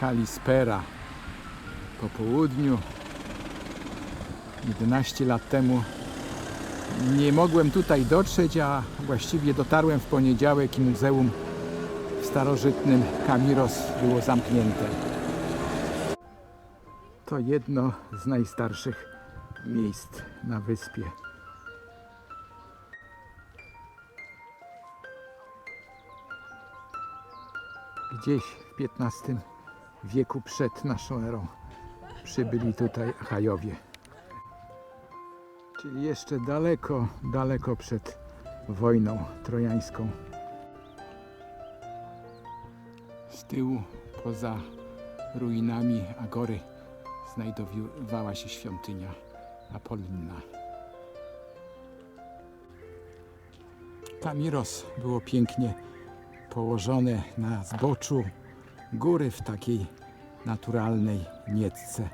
Kalispera po południu. 11 lat temu nie mogłem tutaj dotrzeć, a właściwie dotarłem w poniedziałek i muzeum w starożytnym Kamiros było zamknięte. To jedno z najstarszych miejsc na wyspie. Gdzieś w XV wieku przed naszą erą przybyli tutaj Achajowie. Czyli jeszcze daleko, daleko przed wojną trojańską. Z tyłu, poza ruinami Agory, znajdowała się świątynia Apollinna. Kamiros było pięknie położone na zboczu góry w takiej naturalnej niecce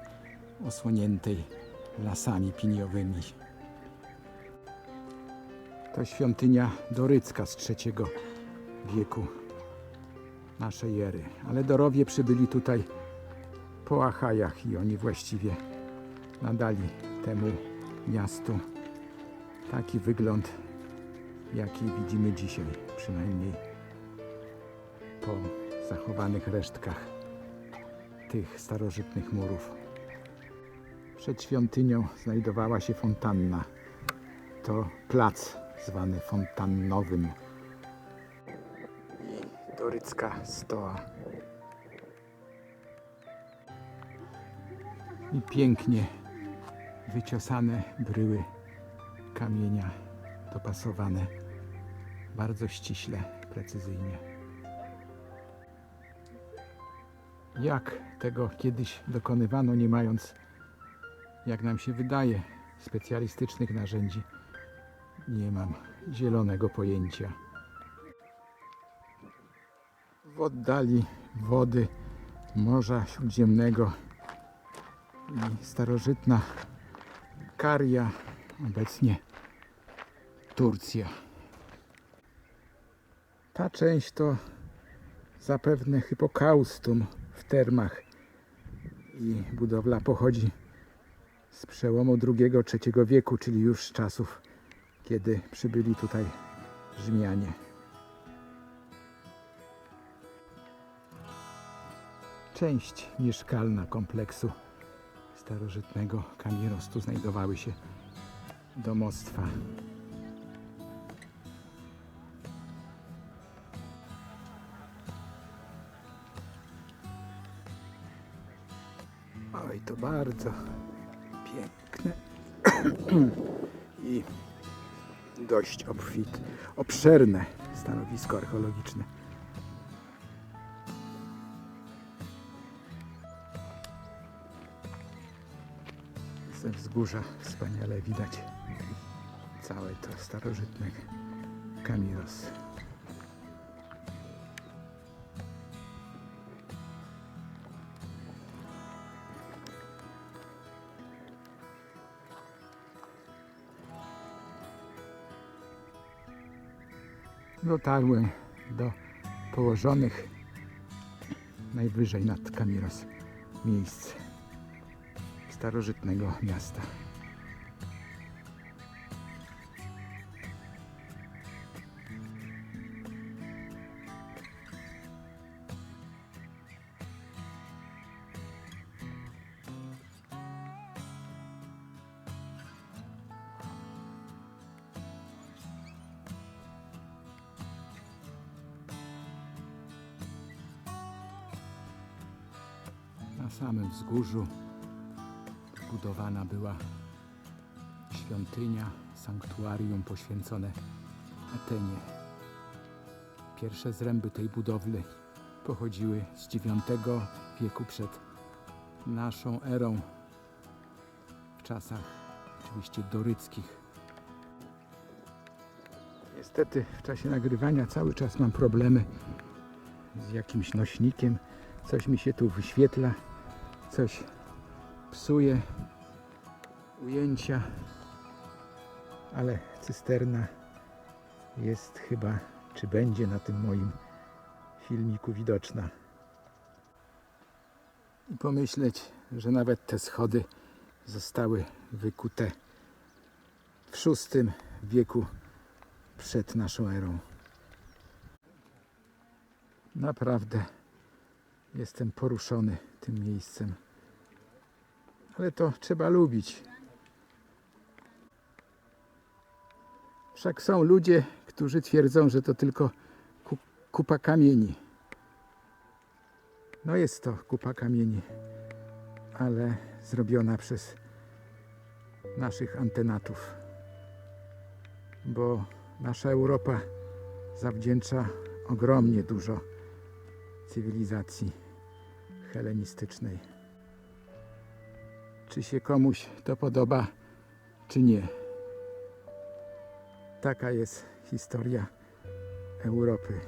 osłoniętej lasami piniowymi. To świątynia dorycka z III wieku naszej ery. Ale Dorowie przybyli tutaj po Achajach i oni właściwie nadali temu miastu taki wygląd, jaki widzimy dzisiaj, przynajmniej po zachowanych resztkach tych starożytnych murów. Przed świątynią znajdowała się fontanna. To plac zwany fontannowym. I dorycka stoła. I pięknie wyciosane bryły kamienia dopasowane bardzo ściśle, precyzyjnie. Jak tego kiedyś dokonywano, nie mając, jak nam się wydaje, specjalistycznych narzędzi, nie mam zielonego pojęcia. W oddali wody Morza Śródziemnego i starożytna Karia, obecnie Turcja. Ta część to zapewne hipokaustum w termach i budowla pochodzi z przełomu II-III wieku, czyli już z czasów, kiedy przybyli tutaj Rzymianie. Część mieszkalna kompleksu starożytnego Kamiros. Tu znajdowały się domostwa. Oj, to bardzo piękne i dość obfit, obszerne stanowisko archeologiczne. Ze wzgórza wspaniale widać całe to starożytne Kamiros. Dotarłem do położonych najwyżej nad Kamiros miejsc starożytnego miasta. Na samym wzgórzu budowana była świątynia, sanktuarium poświęcone Atenie. Pierwsze zręby tej budowli pochodziły z IX wieku przed naszą erą, w czasach oczywiście doryckich. Niestety w czasie nagrywania cały czas mam problemy z jakimś nośnikiem. Coś mi się tu wyświetla, coś psuje ujęcia, ale cysterna jest chyba, czy będzie na tym moim filmiku widoczna. I pomyśleć, że nawet te schody zostały wykute w VI wieku przed naszą erą. Naprawdę jestem poruszony tym miejscem. Ale to trzeba lubić. Wszak są ludzie, którzy twierdzą, że to tylko ku- kupa kamieni. No jest to kupa kamieni, ale zrobiona przez naszych antenatów. Bo nasza Europa zawdzięcza ogromnie dużo cywilizacji helenistycznej. Czy się komuś to podoba, czy nie. Taka jest historia Europy.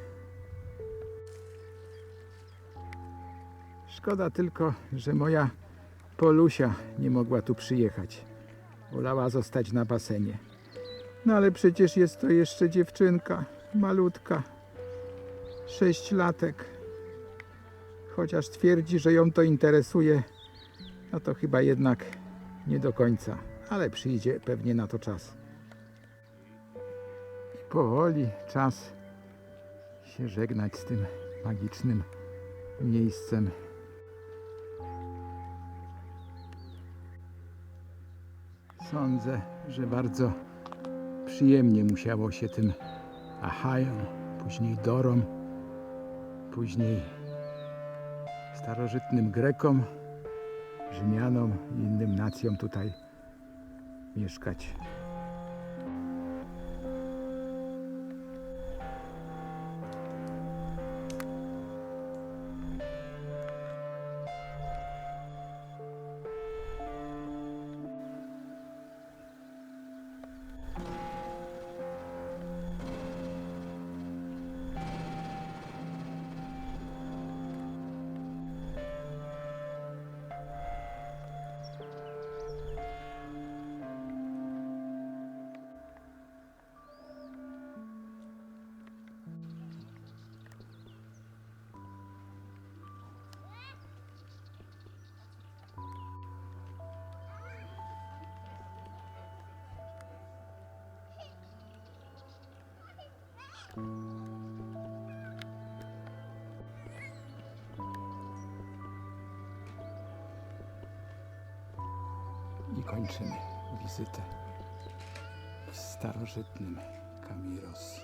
Szkoda tylko, że moja Polusia nie mogła tu przyjechać. Wolała zostać na basenie. No ale przecież jest to jeszcze dziewczynka, malutka, sześciolatek. Chociaż twierdzi, że ją to interesuje, no to chyba jednak nie do końca, ale przyjdzie pewnie na to czas. I powoli czas się żegnać z tym magicznym miejscem. Sądzę, że bardzo przyjemnie musiało się tym Achajom, później Dorom, później starożytnym Grekom, Rzymianom i innym nacjom tutaj mieszkać. I kończymy wizytę w starożytnym Kamiros.